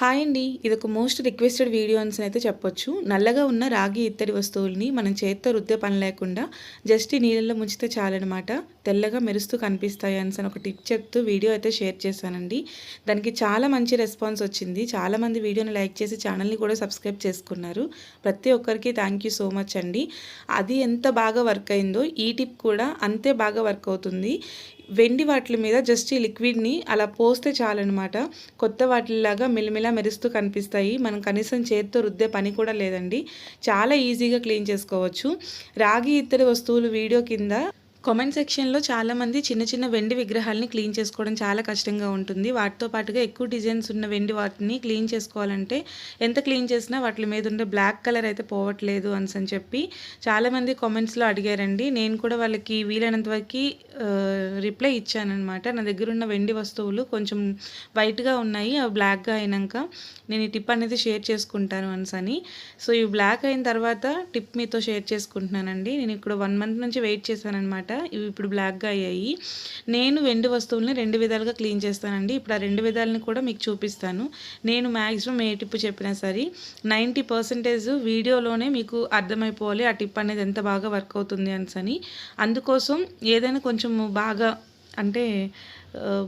Hi అండి. ఇది ఒక మోస్ట్ రిక్వెస్టెడ్ వీడియో అని అయితే చెప్పొచ్చు. నల్లగా ఉన్న రాగి ఇత్తడి వస్తువుల్ని మనం చేత్తో రుద్దే పని లేకుండా జస్ట్ నీళ్ళల్లో ముంచితే చాలన్నమాట తెల్లగా మెరుస్తూ కనిపిస్తాయి అని ఒక టిప్ చెప్తూ వీడియో అయితే షేర్ చేశానండి. దానికి చాలా మంచి రెస్పాన్స్ వచ్చింది. చాలామంది వీడియోని లైక్ చేసి ఛానల్ని కూడా సబ్స్క్రైబ్ చేసుకున్నారు. ప్రతి ఒక్కరికి థ్యాంక్ యూ సో మచ్ అండి. అది ఎంత బాగా వర్క్ అయిందో ఈ టిప్ కూడా అంతే బాగా వర్క్ అవుతుంది. వెండి వాటిల మీద జస్ట్ ఈ లిక్విడ్ని అలా పోస్తే చాలన్నమాట. కొత్త వాటిలాగా మెలిమెలా మెరుస్తూ కనిపిస్తాయి. మనం కనీసం చేతితో రుద్దే పని కూడా లేదండి. చాలా ఈజీగా క్లీన్ చేసుకోవచ్చు. రాగి ఇత్తడి వస్తువులు వీడియో కింద కామెంట్ సెక్షన్లో చాలామంది చిన్న చిన్న వెండి విగ్రహాలని క్లీన్ చేసుకోవడం చాలా కష్టంగా ఉంటుంది. వాటితో పాటుగా ఎక్కువ డిజైన్స్ ఉన్న వెండి వాటిని క్లీన్ చేసుకోవాలంటే ఎంత క్లీన్ చేసినా వాటి మీద ఉండే బ్లాక్ కలర్ అయితే పోవట్లేదు అని చెప్పి చాలామంది కామెంట్స్లో అడిగారండి. నేను కూడా వాళ్ళకి వీలైనంత వరకు రిప్లై ఇచ్చానమాట నా దగ్గర ఉన్న వెండి వస్తువులు కొంచెం వైట్గా ఉన్నాయి అవి బ్లాక్గా అయినాక నేను ఈ టిప్ అనేది షేర్ చేసుకుంటాను అని సో ఈ బ్లాక్ అయిన తర్వాత టిప్ మీతో షేర్ చేసుకుంటున్నానండి. నేను ఇక్కడ వన్ మంత్ నుంచి వెయిట్ చేశానమాట ఇవి ఇప్పుడు బ్లాక్గా అయ్యాయి. నేను వెండి వస్తువుల్ని రెండు విధాలుగా క్లీన్ చేస్తానండి. ఇప్పుడు ఆ రెండు విధాలని కూడా మీకు చూపిస్తాను. నేను మ్యాక్సిమం ఏ టిప్ చెప్పినా సరే నైంటీ పర్సెంటేజ్ వీడియోలోనే మీకు అర్థమైపోవాలి ఆ టిప్ అనేది ఎంత బాగా వర్క్ అవుతుంది అని అందుకోసం ఏదైనా కొంచెం బాగా అంటే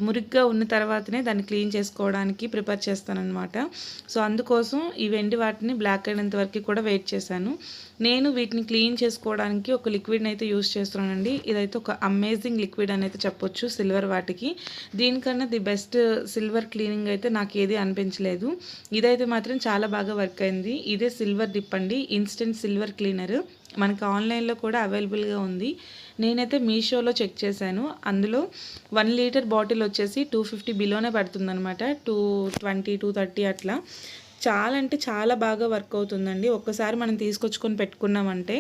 మురిగ్గా ఉన్న తర్వాతనే దాన్ని క్లీన్ చేసుకోవడానికి ప్రిపేర్ చేస్తానన్నమాట. సో అందుకోసం ఈ వెండి వాటిని బ్లాక్ అయినంత వరకు కూడా వెయిట్ చేశాను. నేను వీటిని క్లీన్ చేసుకోవడానికి ఒక లిక్విడ్ని అయితే యూస్ చేస్తున్నానండి. ఇదైతే ఒక అమేజింగ్ లిక్విడ్ అని అయితే చెప్పొచ్చు సిల్వర్ వాటికి. దీనికన్నా ది బెస్ట్ సిల్వర్ క్లీనింగ్ అయితే నాకు ఏది అనిపించలేదు. ఇదైతే మాత్రం చాలా బాగా వర్క్ అయింది. ఇదే సిల్వర్ డిప్ అండి ఇన్స్టెంట్ సిల్వర్ క్లీనర్. మనకి ఆన్లైన్లో కూడా అవైలబుల్గా ఉంది. నేనైతే మీషోలో చెక్ చేశాను. అందులో వన్ లీటర్ బాటిల్ వచ్చేసి టూ ఫిఫ్టీ బిలోనే పడుతుందనమాట టూ ట్వంటీ టూ థర్టీ అట్లా. చాలా అంటే చాలా బాగా వర్క్ అవుతుందండి. ఒక్కసారి మనం తీసుకొచ్చుకొని పెట్టుకున్నామంటే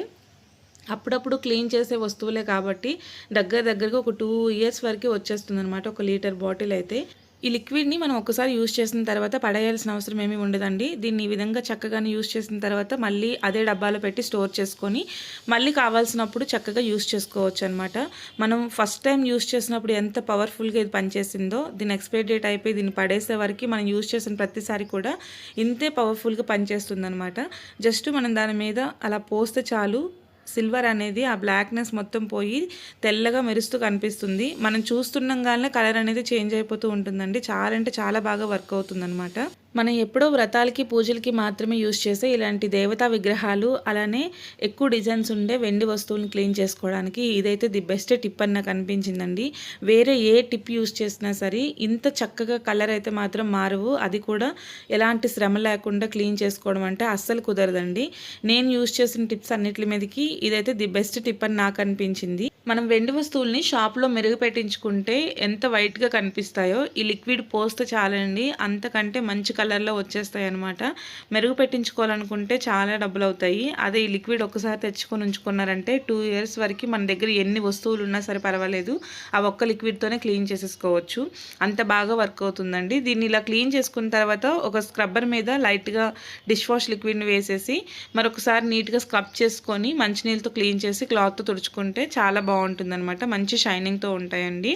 అప్పుడప్పుడు క్లీన్ చేసే వస్తువులే కాబట్టి దగ్గర దగ్గరగా ఒక టూ ఇయర్స్ వరకు వచ్చేస్తుంది అనమాట ఒక లీటర్ బాటిల్ అయితే. ఈ లిక్విడ్ని మనం ఒకసారి యూస్ చేసిన తర్వాత పడేయాల్సిన అవసరం ఏమీ ఉండదండి. దీన్ని ఈ విధంగా చక్కగానే యూస్ చేసిన తర్వాత మళ్ళీ అదే డబ్బాలో పెట్టి స్టోర్ చేసుకొని మళ్ళీ కావాల్సినప్పుడు చక్కగా యూస్ చేసుకోవచ్చు అనమాట మనం ఫస్ట్ టైం యూస్ చేసినప్పుడు ఎంత పవర్ఫుల్గా ఇది పనిచేసిందో దీని ఎక్స్పైరీ డేట్ అయిపోయి దీన్ని పడేసే వరకు మనం యూస్ చేసిన ప్రతిసారి కూడా ఇంతే పవర్ఫుల్గా పనిచేస్తుంది అనమాట జస్ట్ మనం దాని మీద అలా పోస్తే చాలు సిల్వర్ అనేది ఆ బ్లాక్నెస్ మొత్తం పోయి తెల్లగా మెరుస్తూ కనిపిస్తుంది. మనం చూస్తుండగానే కలర్ అనేది చేంజ్ అయిపోతూ ఉంటుందండి. చాలా అంటే చాలా బాగా వర్క్ అవుతుందన్నమాట. మనం ఎప్పుడో వ్రతాలకి పూజలకి మాత్రమే యూజ్ చేసే ఇలాంటి దేవతా విగ్రహాలు అలానే ఎక్కువ డిజైన్స్ ఉండే వెండి వస్తువులను క్లీన్ చేసుకోవడానికి ఇదైతే ది బెస్ట్ టిప్ అని నాకు అనిపించిందండి. వేరే ఏ టిప్ యూజ్ చేసినా సరే ఇంత చక్కగా కలర్ అయితే మాత్రం మారవు. అది కూడా ఎలాంటి శ్రమ లేకుండా క్లీన్ చేసుకోవడం అంటే అస్సలు కుదరదండి. నేను యూజ్ చేసిన టిప్స్ అన్నిటి మీదకి ఇదైతే ది బెస్ట్ టిప్ అని నాకు అనిపించింది. మనం వెండి వస్తువుల్ని షాప్లో మెరుగు పెట్టించుకుంటే ఎంత వైట్గా కనిపిస్తాయో ఈ లిక్విడ్ పోస్తే చాలండి. అంతకంటే మంచి కలర్లో వచ్చేస్తాయి అనమాట మెరుగు పెట్టించుకోవాలనుకుంటే చాలా డబ్బులు అవుతాయి అదే ఈ లిక్విడ్ ఒకసారి తెచ్చుకొని ఉంచుకున్నారంటే టూ ఇయర్స్ వరకు మన దగ్గర ఎన్ని వస్తువులు ఉన్నా సరే పర్వాలేదు. ఆ ఒక్క లిక్విడ్తోనే క్లీన్ చేసేసుకోవచ్చు. అంత బాగా వర్క్ అవుతుందండి. దీన్ని ఇలా క్లీన్ చేసుకున్న తర్వాత ఒక స్క్రబ్బర్ మీద లైట్గా డిష్ వాష్ లిక్విడ్ని వేసేసి మరొకసారి నీట్గా స్క్రబ్ చేసుకొని మంచినీళ్ళతో క్లీన్ చేసి క్లాత్తో తుడుచుకుంటే చాలా బాగుంటుందన్నమాట. మంచి షైనింగ్తో ఉంటాయండి.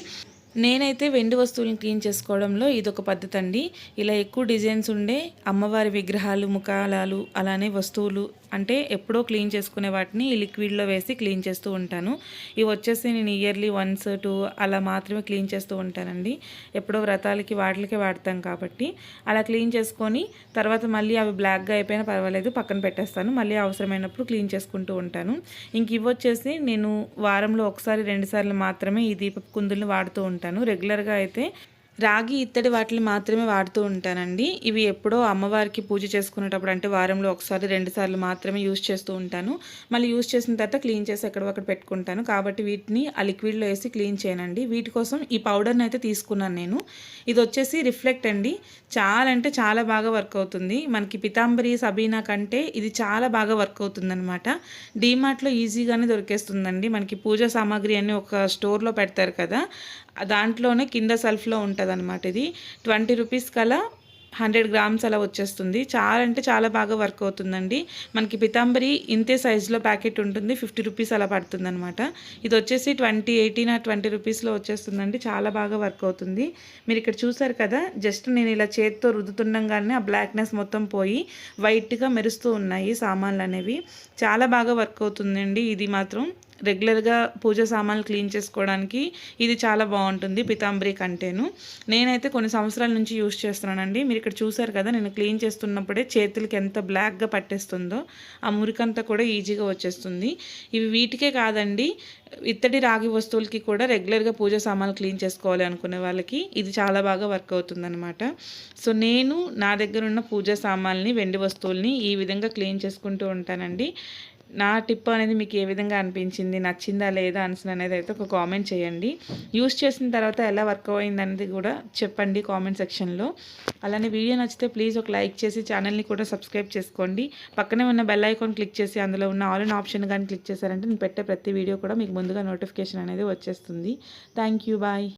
నేనైతే వెండి వస్తువులను క్లీన్ చేసుకోవడంలో ఇదొక పద్ధతి అండి ఇలా ఎక్కువ డిజైన్స్ ఉండే అమ్మవారి విగ్రహాలు ముఖాలాలు అలానే వస్తువులు అంటే ఎప్పుడో క్లీన్ చేసుకునే వాటిని ఈ లిక్విడ్లో వేసి క్లీన్ చేస్తూ ఉంటాను. ఇవి వచ్చేసి నేను ఇయర్లీ వన్స్ టూ అలా మాత్రమే క్లీన్ చేస్తూ ఉంటానండి. ఎప్పుడో వ్రతాలకి వాటికే వాడతాం కాబట్టి. అలా క్లీన్ చేసుకొని తర్వాత మళ్ళీ అవి బ్లాక్గా అయిపోయినా పర్వాలేదు పక్కన పెట్టేస్తాను. మళ్ళీ అవసరమైనప్పుడు క్లీన్ చేసుకుంటూ ఉంటాను. ఇంక ఇవి వచ్చేసి నేను వారంలో ఒకసారి రెండుసార్లు మాత్రమే ఈ దీప కుందుల్ని వాడుతూ ఉంటాను. రెగ్యులర్గా అయితే రాగి ఇత్తడి వాటిని మాత్రమే వాడుతూ ఉంటానండి. ఇవి ఎప్పుడో అమ్మవారికి పూజ చేసుకునేటప్పుడు అంటే వారంలో ఒకసారి రెండుసార్లు మాత్రమే యూజ్ చేస్తూ ఉంటాను. మళ్ళీ యూజ్ చేసిన తర్వాత క్లీన్ చేసి ఎక్కడ పెట్టుకుంటాను. కాబట్టి వీటిని ఆ లిక్విడ్లో వేసి క్లీన్ చేయనండి. వీటి కోసం ఈ పౌడర్ని అయితే తీసుకున్నాను నేను. ఇది వచ్చేసి రిఫ్లెక్ట్ అండి. చాలా అంటే చాలా బాగా వర్క్ అవుతుంది. మనకి పితాంబరి సబీనా కంటే ఇది చాలా బాగా వర్క్ అవుతుంది అనమాట డీమార్ట్లో ఈజీగానే దొరికేస్తుందండి. మనకి పూజా సామాగ్రి అన్నీ ఒక స్టోర్లో పెడతారు కదా. దాంట్లోనే కింద సెల్ఫ్లో ఉంటుంది అనమాట ఇది. ట్వంటీ రూపీస్ కల హండ్రెడ్ గ్రామ్స్ అలా వచ్చేస్తుంది. చాలా అంటే చాలా బాగా వర్క్ అవుతుందండి. మనకి పితాంబరి ఇంతే సైజులో ప్యాకెట్ ఉంటుంది. ఫిఫ్టీ రూపీస్ అలా పడుతుంది అనమాట ఇది వచ్చేసి ట్వంటీ ఎయిటీన్ ఆ ట్వంటీ రూపీస్లో వచ్చేస్తుందండి. చాలా బాగా వర్క్ అవుతుంది. మీరు ఇక్కడ చూసారు కదా జస్ట్ నేను ఇలా చేతితో రుద్దుతుండగానే ఆ బ్లాక్నెస్ మొత్తం పోయి వైట్గా మెరుస్తూ ఉన్నాయి సామాన్లు అనేవి. చాలా బాగా వర్క్ అవుతుందండి. ఇది మాత్రం రెగ్యులర్గా పూజ సామాన్లు క్లీన్ చేసుకోవడానికి ఇది చాలా బాగుంటుంది పితాంబరి కంటేను. నేనైతే కొన్ని సంవత్సరాల నుంచి యూస్ చేస్తున్నానండి. మీరు ఇక్కడ చూసారు కదా నేను క్లీన్ చేస్తున్నప్పుడే చేతులకి ఎంత బ్లాక్గా పట్టేస్తుందో ఆ మురికంతా కూడా ఈజీగా వచ్చేస్తుంది. ఇవి వీటికే కాదండి ఇత్తడి రాగి వస్తువులకి కూడా రెగ్యులర్గా పూజ సామాన్లు క్లీన్ చేసుకోవాలి అనుకునే వాళ్ళకి ఇది చాలా బాగా వర్క్ అవుతుందన్నమాట. సో నేను నా దగ్గర ఉన్న పూజ సామాన్ని వెండి వస్తువుల్ని ఈ విధంగా క్లీన్ చేసుకుంటూ ఉంటానండి. నా టిప్ అనేది మీకు ఏ విధంగా అనిపించింది? నచ్చిందా? లేదా? అనిసిన అనేది అయితే ఒక కామెంట్ చేయండి. యూస్ చేసిన తర్వాత ఎలా వర్క్ అయింది అనేది కూడా చెప్పండి కామెంట్ సెక్షన్లో. అలానే వీడియో నచ్చితే ప్లీజ్ ఒక లైక్ చేసి ఛానల్ని కూడా సబ్స్క్రైబ్ చేసుకోండి. పక్కనే ఉన్న బెల్ ఐకాన్ క్లిక్ చేసి అందులో ఉన్న ఆల్ ఇన్ ఆప్షన్ కానీ క్లిక్ చేశారంటే నేను పెట్టే ప్రతి వీడియో కూడా మీకు ముందుగా నోటిఫికేషన్ అనేది వచ్చేస్తుంది. Thank you. బాయ్.